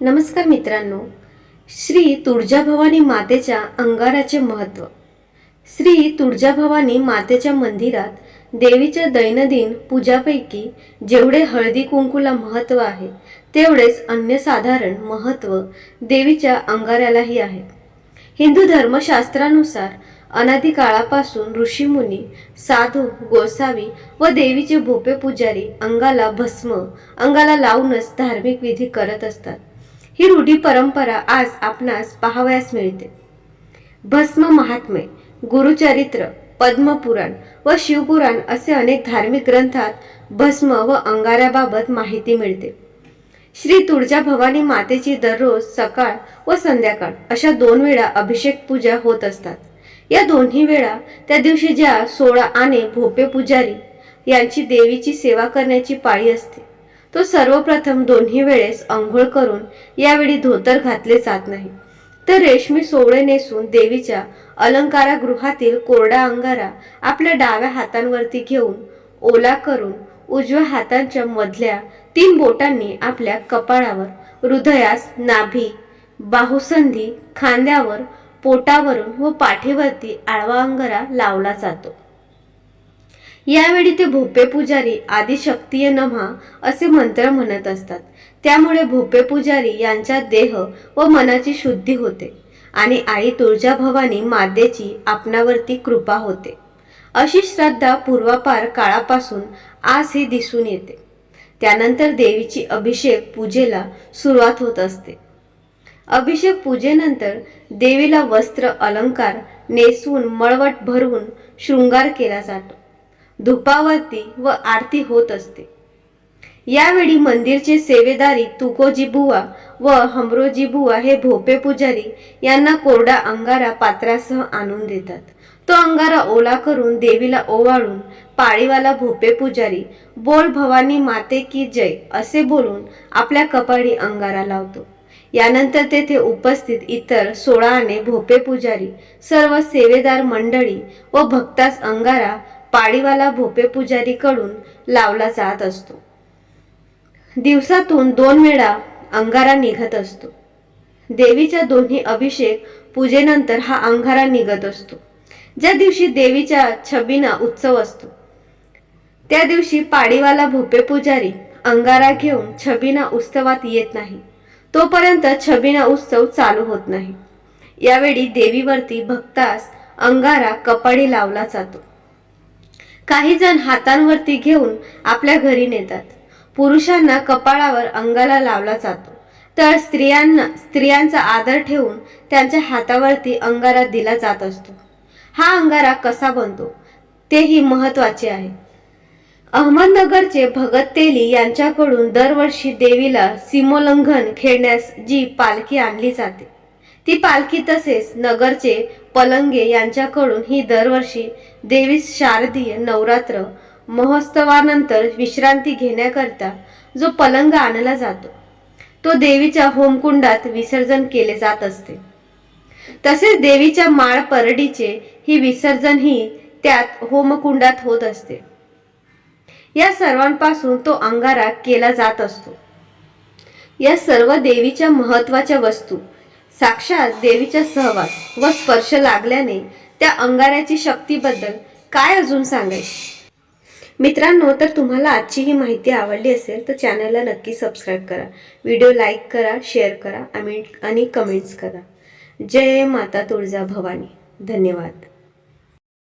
नमस्कार मित्रांनो. श्री तुळजाभवानी मातेच्या अंगाराचे महत्त्व श्री तुळजाभवानी मातेच्या मंदिरात देवीच्या दैनंदिन पूजापैकी जेवढे हळदी कुंकूला महत्त्व आहे तेवढेच अन्यसाधारण महत्त्व देवीच्या अंगाऱ्यालाही आहे. हिंदू धर्मशास्त्रानुसार अनादी काळापासून ऋषीमुनी साधू गोसावी व देवीचे भोपे पुजारी अंगाला भस्म अंगाला लावूनच धार्मिक विधी करत असतात. ही रूढी परंपरा आज आपणास पाहावयास मिळते. भस्म महात्मे गुरुचरित्र पद्मपुराण व शिवपुराण असे अनेक धार्मिक ग्रंथात भस्म व अंगाऱ्याबाबत माहिती मिळते. श्री तुळजा भवानी मातेची दररोज सकाळ व संध्याकाळ अशा दोन वेळा अभिषेक पूजा होत असतात. या दोन्ही वेळा त्या दिवशी ज्या सोळा आणे भोपे पुजारी यांची देवीची सेवा करण्याची पाळी असते. तो सर्वप्रथम दोन्ही वेळेस अंघोळ करून यावेळी धोतर घातले जात नाही. तर रेशमी सोवळे नेसून देवीच्या अलंकारागृहातील कोरडा अंगारा आपल्या डाव्या हातांवरती घेऊन ओला करून उजव्या हातांच्या मधल्या तीन बोटांनी आपल्या कपाळावर हृदयास नाभी बाहुसंधी खांद्यावर पोटावरून व पाठीवरती आळवा अंगारा लावला जातो. यावेळी ते भोपे पुजारी आदिशक्तीय नम्हा असे मंत्र म्हणत असतात. त्यामुळे भोपे पुजारी यांच्या देह व मनाची शुद्धी होते आणि आई तुळजाभवानी मातेची आपणावरती कृपा होते. अशी श्रद्धा पूर्वापार काळापासून आज ही दिसून येते. त्यानंतर देवीची अभिषेक पूजेला सुरुवात होत असते. अभिषेक पूजेनंतर देवीला वस्त्र अलंकार नेसवून मळवट भरवून शृंगार केला जातो. धुपावरती व आरती होत असते. यावेळी मंदिरचे सेवेदारी तुकोजी बुवा व हमरोजी बुवा हे भोपे पुजारी यांना कोरडा अंगारा पात्रासह आणून देतात. तो अंगारा ओला करून देवीला ओवाळून पाळीवाला भोपे पुजारी बोल भवानी माते की जय असे बोलून आपल्या कपाळी अंगारा लावतो. यानंतर तेथे उपस्थित इतर सोळा भोपे पुजारी सर्व सेवेदार मंडळी व भक्तास अंगारा पाळीवाला भोपे पुजारीकडून लावला जात असतो. दिवसातून दोन वेळा अंगारा निघत असतो. देवीच्या दोन्ही अभिषेक पूजेनंतर हा अंगारा निघत असतो. ज्या दिवशी देवीच्या छबीना उत्सव असतो त्या दिवशी पाडीवाला भोपे पुजारी अंगारा घेऊन छबिना उत्सवात येत नाही. तोपर्यंत छबिना उत्सव चालू होत नाही. यावेळी देवीवरती भक्तास अंगारा कपाळी लावला जातो. काही जण हातांवरती घेऊन आपल्या घरी नेतात. पुरुषांना कपाळावर अंगाला लावला जातो. तर स्त्रियांना स्त्रियांचा आदर ठेवून त्यांच्या हातावरती अंगारा दिला जात असतो. हा अंगारा कसा बनतो? तेही महत्त्वाचे आहे. अहमदनगरचे भगत तेली यांच्याकडून दरवर्षी देवीला सीमोल्लंघन खेळण्यास जी पालखी आणली जाते. ती पालखी तसेच नगरचे पलंगे यांच्याकडून ही दरवर्षी देवी शारदीय नवरात्र महोत्सवानंतर विश्रांती घेण्याकरता जो पलंग आणला जातो तो देवीच्या होमकुंडात विसर्जन केले जात असते. तसेच देवीच्या माळ परडीचे ही विसर्जन ही त्यात होमकुंडात होत असते. या सर्वांपासून तो अंगारा केला जात असतो. या सर्व देवीच्या महत्त्वाच्या वस्तू साक्षात देवीचा सहवास व स्पर्श लागल्याने त्या अंगाऱ्याची शक्तीबद्दल काय अजून सांगायचे? मित्रांनो तर तुम्हाला आजची ही माहिती आवडली असेल तर चॅनलला नक्की सबस्क्राईब करा. व्हिडिओ लाईक करा शेअर करा आणि आणि कमेंट्स करा. जय माता तुळजा भवानी धन्यवाद.